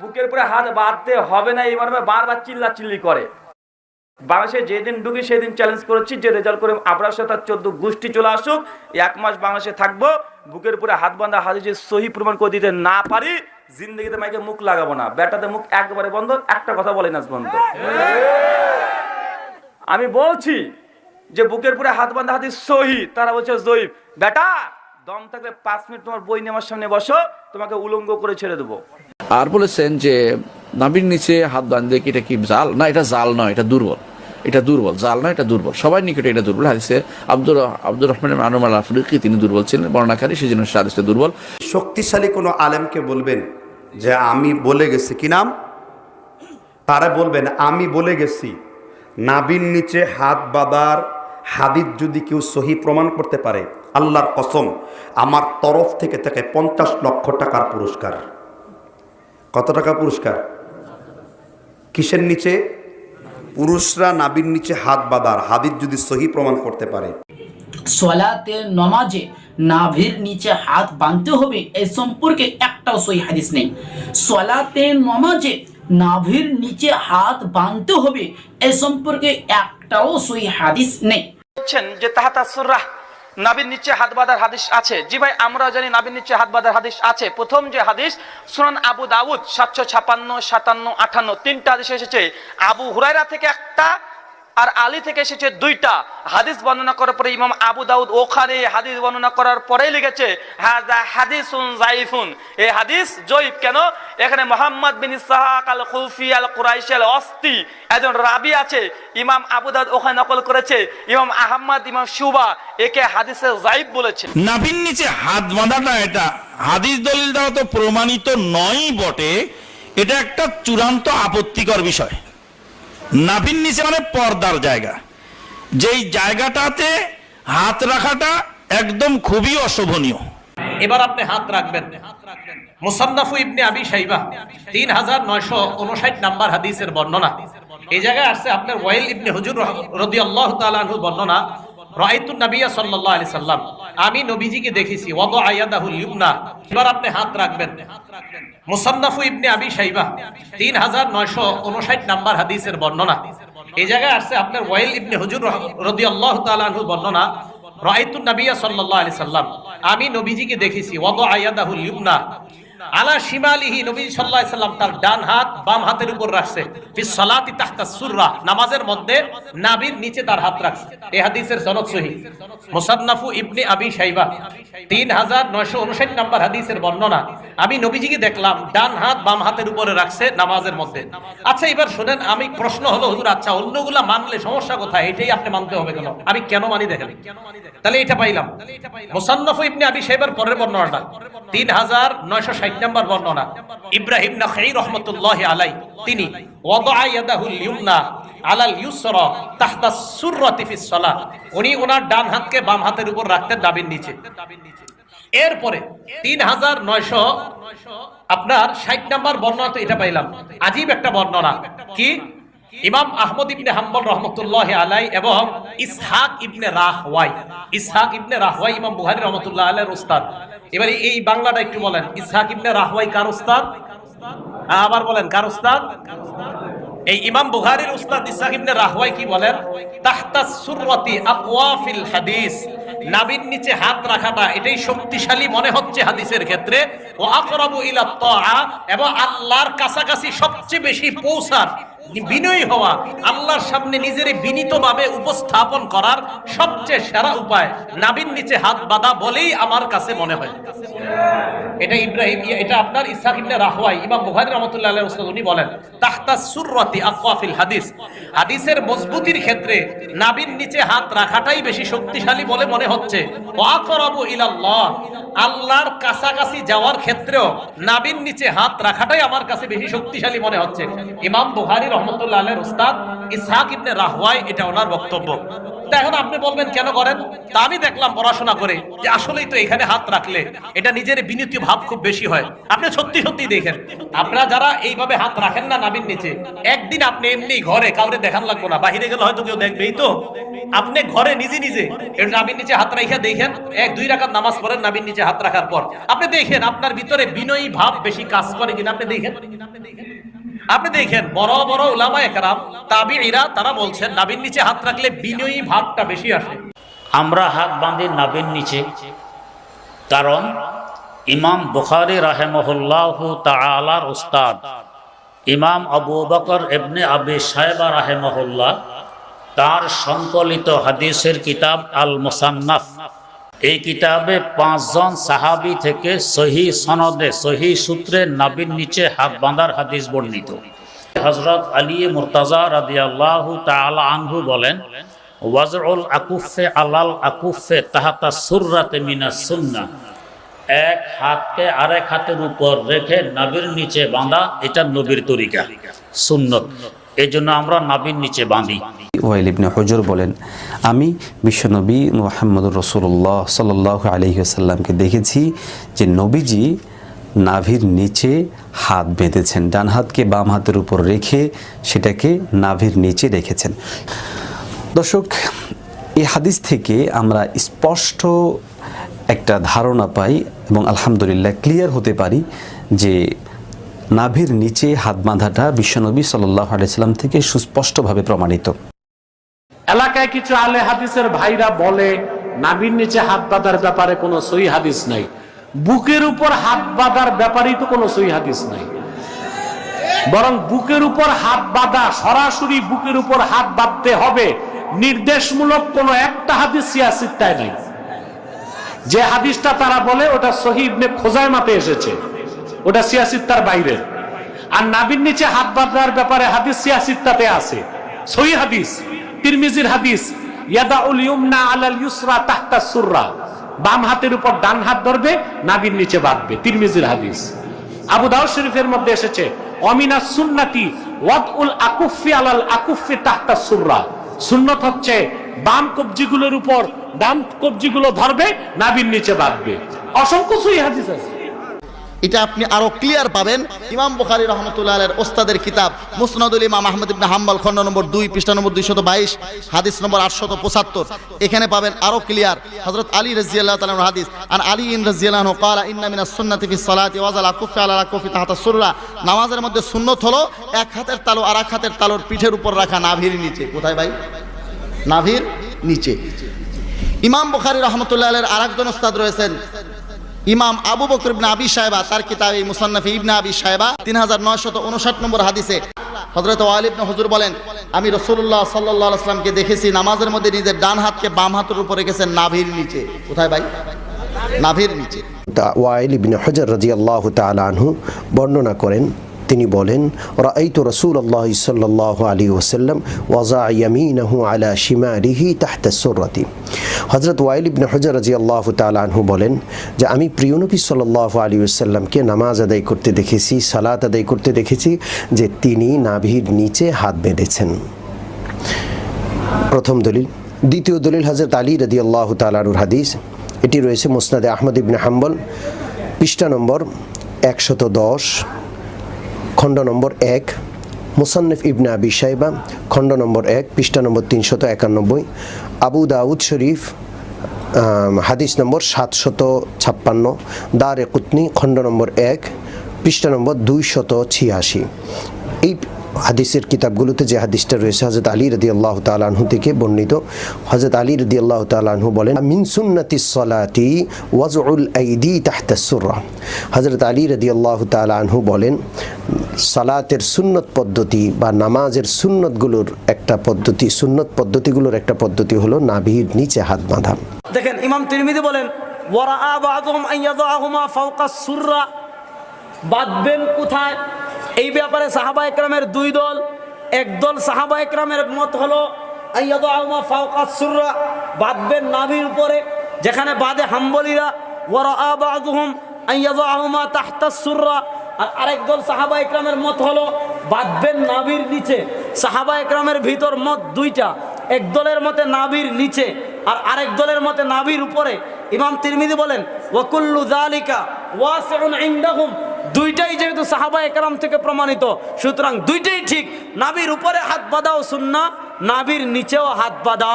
বুকের উপরে হাত বাঁধতে হবে না, এই মর্মে বারবার চিল্লা চিল্লি করে। বাংলাদেশে যেদিন ঢুকি সেদিন চ্যালেঞ্জ করেছি, যে রেজাল্ট করে আবরার সাথে চোদ্দ গোষ্ঠী চলে আসুক, এক মাস বাংলাদেশে থাকব, বুকের উপরে হাত বাঁধা হাতে যে সহি প্রমাণ করে দিতে না পারি, জিন্দগিতে মাইকে মুখ লাগাবো না। ব্যাটাতে মুখ একবারে বন্ধ, একটা কথা বলে না বন্ধ। আমি বলছি যে বুকের উপরে হাত বাঁধা হাতি সহি, তারা বলছে জয়ীব। বেটা দম থাকলে পাঁচ মিনিট তোমার বই নেওয়ার সামনে বসো, তোমাকে উলঙ্গ করে ছেড়ে দেবো। আর বলেছেন যে নাবির নিচে হাত বাঁধলে কি এটা কি জাল? না, এটা জাল নয়, এটা দুর্বল। এটা দুর্বল, জাল নয়, এটা দুর্বল। সবাই নিকটে এটা দুর্বল। হাদিসে আব্দুর আব্দুর রহমান আনুমাল আফ্রিকি তিনি দুর্বল ছিলেন বর্ণাকারী সেই জন্য হাদিসটা দুর্বল। শক্তিশালী কোনো আলেমকে বলবেন যে আমি বলে গেছি, কি নাম? তারা বলবেন, আমি বলে গেছি নাবির নিচে হাত বাঁধার হাদিস যদি কেউ সহি প্রমাণ করতে পারে, আল্লাহর কসম, আমার তরফ থেকে তাকে পঞ্চাশ লক্ষ টাকার পুরস্কার। কত টাকা পুরস্কার? কিসের নিচে? পুরুষরা নাবির নিচে হাত বাঁধার হাদিস যদি সহি প্রমাণ করতে পারে। সলাতে নমাজে নাভির নিচে হাত বাঁধতে হবে এই সম্পর্কে একটাও সই হাদিস নেই। সলাতে নমাজে নাভির নিচে হাত বাঁধতে হবে এ সম্পর্কে একটাও সই হাদিস নেই। যে তাহাতা সুরাহ নাবির নিচে হাত বাঁধার হাদিস আছে। জি ভাই আমরা জানি নাবির নিচে হাত বাঁধার হাদিস আছে। প্রথম যে হাদিস, সুনান আবু দাউদ, সাতশো ছাপান্ন, সাতান্ন, আঠান্ন, তিনটা হাদিস এসেছে। আবু হুরাইরা থেকে একটা আর আলী থেকে এসেছে দুইটা। হাদিস বর্ণনা করার পরে ইমাম আবু দাউদ ওখানে হাদিস বর্ণনা করার পরেই লিখেছে হাজা হাদিসুন জাইফুন এই হাদিস জয়ীব কেন? এখানে মোহাম্মদ বিন ইসহাক আল খুফি আল কুরাইশি আল অস্তি একজন রাবি আছে, ইমাম আবু দাউদ ওখানে নকল করেছে, ইমাম আহমদ, ইমাম সুবা একে হাদিসে জাইব বলেছে। নাভির নিচে হাত বাঁধাটা এটা। হাদিস দলিল দ্বারা তো প্রমাণিত নয় বটে। এটা একটা চূড়ান্ত আপত্তিকর বিষয়। নাভির নিচে মানে পর্দার জায়গা। যেই জায়গাটাতে হাত রাখাটা একদম খুবই অশোভনীয়। এবার আপনি হাত রাখবেন। মুসান্নাফু ইবনে আবি শাইবা, তিন হাজার নয়শো উনষাট নাম্বার হাদিসের বর্ণনা। এই জায়গায় আসছে আপনার ওয়াইল ইবনে হুজুর রদি আল্লাহ তালু বর্ণনা। আমি নবীজিকে দেখেছি এবার আপনি হাত রাখবেন। ইবনে আবি শাইবা, তিন হাজার নয়শো উনষাট নাম্বার হাদিসের বর্ণনা। এই জায়গায় আসছে আপনার ওয়াইল ইবনে হুজুর রদি আল্লাহ বর্ণনা আমি নবীজিকে দেখেছি আয়াদাহুল আলা শিমালিহি নবী সাল্লাহ সাল্লাম তার ডান হাত বাম হাতের উপর রাখছে। তাহতা সুররা, নামাজের মধ্যে নাবির নিচে তার হাত রাখছে। হাদিসের সনদ সহি। মুসান্নাফু আবি শাইবা হাদিসের বর্ণনা। আমি নবীজিকে দেখলাম, ডান হাত বাম হাতের উপরে রাখছে নামাজের মধ্যে। আচ্ছা এবার শোনেন, আমি প্রশ্ন হলো, হুজুর আচ্ছা অন্যগুলা মানলে সমস্যা কোথায়? এটাই আপনি মানতে হবে কেন? আমি কেন মানি দেখেন? তাহলে এটা পাইলাম। মুসান্নাফু ইবনে আবি শাইবার পরের বর্ণনাটা। 3960 নম্বর বর্ণনা। ইব্রাহিম রহমতুল্লাহ আলাই তিনি উনি ওনার ডান হাতকে বাম হাতের উপর রাখতে দাবির নিচে। এরপরে তিন হাজার নয়শো আপনার ষাট নাম্বার বর্ণনা তো এটা পাইলাম। আজীব একটা বর্ণনা। কি? ইমাম আহমদ ইবনে হাম্বল রহমতুল্লাহ আলাই এবং ইসহাক ইবনে রাহওয়াই। ইসহাক ইবনে রাহওয়াই, ইমাম বুহারি রহমতুল্লাহ আলাইয়ের উস্তাদ। এবারে এই বাংলাটা একটু বলেন। ইসহাক ইবনে রাহওয়াই কার উস্তাদ? আবার বলেন, কার উস্তাদ? এই ইমাম বুখারীর উস্তাদ ইসহাক ইবনে রাহওয়াই কি বলেন? তাহতা সুররাতি আকওয়াফিল হাদিস। নাবির নিচে হাত রাখাটা, এটাই শক্তিশালী মনে হচ্ছে হাদিসের ক্ষেত্রে। ও আকরাবু ইলা তাআ এবং আল্লাহর কাছাকাছি সবচেয়ে বেশি পৌঁছার বিনয়ী হওয়া, আল্লাহর সামনে নিজের বিনীতভাবে উপস্থাপন করার সবচেয়ে সেরা উপায় নাবির নিচে হাত বাঁধা বলেই আমার কাছে মনে হয়। এটা ইব্রাহিম, এটা আপনার ইসহাক ইবনে রাহওয়াই, ইমাম বুখারী রাহমাতুল্লাহ আলাইহি ওয়াসাল্লাম উনি বলেন, তাহতা সুররাতি আকওয়াফিল হাদিস। হাদিসের মজবুতির ক্ষেত্রে নাবির নিচে হাত রাখাটাই বেশি শক্তিশালী বলে মনে হচ্ছে। ওয়া আকরাবু ইলাল্লাহ, আল্লাহর কাছাকাছি যাওয়ার ক্ষেত্রেও নাবির নিচে হাত রাখাটাই আমার কাছে বেশি শক্তিশালী মনে হচ্ছে। ইমাম বুখারী রহমতুল্লাহ আলাইহির উস্তাদ ইবনে রাহওয়াই এটা ওনার বক্তব্য। এখন আপনি বলবেন, কেন করেন? তা আমি দেখলাম পড়াশোনা করে যে আসলেই তো এখানে হাত রাখলে এটা নিজের বিনীত ভাব খুব বেশি হয়। আপনি সত্যি সত্যি দেখেন, আপনারা যারা এইভাবে হাত রাখেন না নাবির নিচে, একদিন আপনি এমনি ঘরে কাউরে দেখান লাগবো না, বাহিরে গেলে হয়তো কেউ দেখবেই তো। আপনি ঘরে নিজে নিজে নাবির নিচে হাত রাখা দেখেন, এক, দুই রাকাত নামাজ পড়েন নাবির নিচে হাত রাখার পর। আপনি দেখেন, আপনার ভিতরে বিনয়ী ভাব বেশি কাজ করে কিনা আপনি দেখেন আপনি দেখেন? বড় বড় উলামা একরাম তাবিঈরা, তারা বলছেন, নাবির নিচে হাত রাখলে বিনয়ী ভাবটা বেশি আসে। আমরা হাত বাঁধি নাবির নিচে, কারণ ইমাম বুখারি রাহেমহুল্লাহ তালার উস্তাদ, ইমাম আবু বকর এবনে আবি সাহেবা রাহেমহুল্লাহ, তার সংকলিত হাদিসের কিতাব আল মুসান্নাফ এই কিতাবে পাঁচজন সাহাবি থেকে সহি সনদে, সহি সূত্রে নাবির নিচে হাত বাঁধার হাদিস বর্ণিত। হজরত আলী মুরতাজা রাদিয়াল্লাহু তাআলা আনহু বলেন, ওয়াজউল আকুফে আলাল আকুফে তাহাতা সুররাতে মিনা সুন্না। এক হাতকে আরেক হাতের উপর রেখে নাবির নিচে বাঁধা, এটা নবীর তরিকা, সুন্নত। এই জন্য আমরা নাবির নিচে বাঁধি। ওয়াইল ইবনে হজর বলেন, আমি বিশ্বনবী মোহাম্মদ রসুল্লাহ সাল্লাহ আলহিহাসাল্লামকে দেখেছি যে নবীজি নাভির নিচে হাত বেঁধেছেন, ডান হাতকে বাম হাতের উপর রেখে সেটাকে নাভির নিচে রেখেছেন। দর্শক এই হাদিস থেকে আমরা স্পষ্ট একটা ধারণা পাই এবং আলহামদুলিল্লাহ ক্লিয়ার হতে পারি যে নাভির নিচে হাত বাঁধাটা বিশ্বনবী সাল্লাহ আলাইসাল্লাম থেকে সুস্পষ্টভাবে প্রমাণিত। এলাকায় কিছু আলে হাদিসের ভাইরা বলে, নাভির নিচে হাত বাঁধার ব্যাপারে কোনো সই হাদিস নাই। বুকের উপর হাত বাঁধার ব্যাপারেই তো কোনো সই হাদিস নাই। বরং বুকের উপর হাত বাঁধা সরাসরি বুকের উপর হাত বাঁধতে হবে, নির্দেশমূলক কোনো একটা হাদিস সিয়াসিত্তায় নাই। যে হাদিসটা তারা বলে, ওটা সহিবনে খোঁজায় মাতে এসেছে। ওটা সিয়াসিত্তার বাইরে। আর নাবির নিচে হাত বাঁধার ব্যাপারে হাদিস সিয়াসিত্তাতে আছে। সহি হাদিস, তিরমিজির হাদিস, ইয়াদাউল ইউমনা আলাল ইউসরা তাহতা সুররা। বাম হাতের উপর ডান হাত ধরবে, নাবির নিচে বাঁধবে, তিরমিজির হাদিস। আবু দাউদ শরীফের মধ্যে এসেছে, অমিনা সুন্নাতি ওয়াদউল আকুফি আলাল আকুফি তাহতা সুররা। সুন্নত হচ্ছে বাম কবজিগুলোর উপর, ডান কবজিগুলো ধরবে, নাবির নিচে বাঁধবে। অসংখ্য সহি হাদিস আছে। এটা আপনি আরও ক্লিয়ার পাবেন। ইমাম বুখারী রহমতুল্লাহ এর ওস্তাদের কিতাব, মুসনাদুল ইমাম আহমদ ইবনে হাম্বাল, খণ্ড নম্বর দুই, পৃষ্ঠা নম্বর দুইশত বাইশ, হাদিস নম্বর আটশত পঁচাত্তর। এখানে পাবেন আরও ক্লিয়ার হজরত আলী রাজিয়াল্লাহ তালার হাদিস আর আলী ইন রাজিয়াল্লাহ কালা ইন্না মিনা সুন্নাতি ফি সালাতি ওয়াজাল আকুফি আলা আকুফি তাহাতা সুররা। নামাজের মধ্যে সুন্নত হলো এক হাতের তালু আর এক হাতের তালুর পিঠের উপর রাখা নাভির নিচে। কোথায় ভাই? নাভির নিচে। ইমাম বুখারী রহমতুল্লাহ এর আরেকজন ওস্তাদ রয়েছেন ইমাম আবু বকর ইবনা আবি সাহেবা তার কিতাব এই মুসান্নাফি ইবনা আবি সাহেবা তিন হাজার নয়শত উনষাট নম্বর হাদিসে হজরত ওয়ালিব হজুর বলেন, আমি রসুল্লাহ সাল্লাহ আসলামকে দেখেছি, নামাজের মধ্যে নিজের ডান হাতকে বাম হাতের উপর রেখেছেন, নাভির নিচে। কোথায় ভাই? নাভির নিচে। ওয়াইল ইবিন হজর রাজি আল্লাহ তালু বর্ণনা করেন তিনি বলেন, রাআইতু রাসূলুল্লাহ সাল্লাল্লাহু আলাইহি ওয়াসাল্লাম ওয়াজা ইয়ামিনাহু আলা শিমারিহি তাহতা সুররাতি। হযরত ওয়াইল ইবনে হজর রাদিয়াল্লাহু তাআলা আনহু বলেন যে, আমি প্রিয় নবী সাল্লাল্লাহু আলাইহি ওয়াসাল্লামকে নামাজ আদায় করতে দেখেছি, সালাত আদায় করতে দেখেছি, যে তিনি নাভির নিচে হাত বেঁধেছেন। প্রথম দলিল। দ্বিতীয় দলিল হজরত আলী রদি আল্লাহ তালানুর হাদিস। এটি রয়েছে মুসনাদে আহমদ ইবনে হাম্বল, পৃষ্ঠা নম্বর একশত দশ। খণ্ড নম্বর এক, মুসান্নফ ইবনে আবি সাইবা খণ্ড নম্বর এক, পৃষ্ঠা নম্বর তিনশত একানব্বই, আবু দাউদ শরীফ হাদিস নম্বর সাতশত ছাপ্পান্ন, দারে কুতনি, খণ্ড নম্বর এক, পৃষ্ঠা নম্বর দুইশত ছিয়াশি। এই হাদিসের কিতাবগুলোতে যে হাদিসটা রয়েছে হজরত আলী রদি আল্লাহ তালাহু থেকে বর্ণিত। হজরত আলী রদি আল্লাহ তালাহু বলেন, মিন সুন্নতি সলাতি ওয়াজউল আইদি তাহতাসুরা হজরত আলী রদি আল্লাহ তালাহু বলেন সালাতের সুন্নত পদ্ধতি বা নামাজের সুন্নতগুলোর একটা পদ্ধতি, সুন্নত পদ্ধতিগুলোর একটা পদ্ধতি হলো নাভির নিচে হাত বাঁধা। দেখেন, ইমাম তিরমিজি বলেন বাঁধবেন কোথায়? এই ব্যাপারে সাহাবা একরামের দুই দল, এক দল সাহাবা একরামের মত হলো বাঁধবেন নাভির উপরে, যেখানে বাদে হাম্বলিরা ওয়ারা বাদুহুম আন ইয়াদাহুমা তাহতা সুররা। আর আরেক দল সাহাবা একরামের মত হলো, বাঁধবেন নাভির নিচে। সাহাবা একরামের ভিতর মত দুইটা, এক দলের মতে নাভির নিচে আর আরেক দলের মতে নাভির উপরে। ইমাম তিরমিজি বলেন, ওয়াকুল্লু জালিকা ওয়াসিউন ইনদাহুম। দুইটাই যেহেতু সাহাবা একরাম থেকে প্রমাণিত, সুতরাং দুইটাই ঠিক। নাভির উপরে হাত বাঁধাও সুন্না নাভির নিচেও হাত বাঁধা